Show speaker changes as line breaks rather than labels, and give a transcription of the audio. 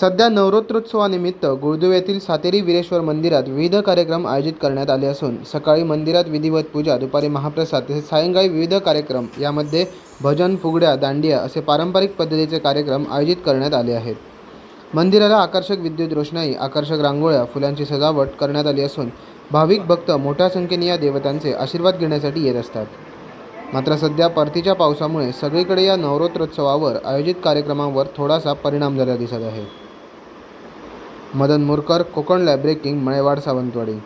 सध्या नवरात्रोत्सवानिमित्त गुळदुव्यातील येथील सातेरी वीरेश्वर मंदिरात विविध कार्यक्रम आयोजित करण्यात आले असून सकाळी मंदिरात विधिवत पूजा दुपारी महाप्रसाद तसेच सायंकाळी विविध कार्यक्रम यामध्ये भजन फुगड्या दांडिया असे पारंपरिक पद्धतीचे कार्यक्रम आयोजित करण्यात आले आहेत. मंदिराला आकर्षक विद्युत रोषणाई आकर्षक रांगोळ्या फुलांची सजावट करण्यात आली असून भाविक भक्त मोठ्या संख्येने या देवतांचे आशीर्वाद घेण्यासाठी येत असतात. मात्र सध्या परतीच्या पावसामुळे सगळीकडे या नवरात्रोत्सवावर आयोजित कार्यक्रमांवर थोडासा परिणाम झाला दिसत आहे. मदन मोरकर कोकण लायब्रेकिंग मळेवाड सावंतवाडी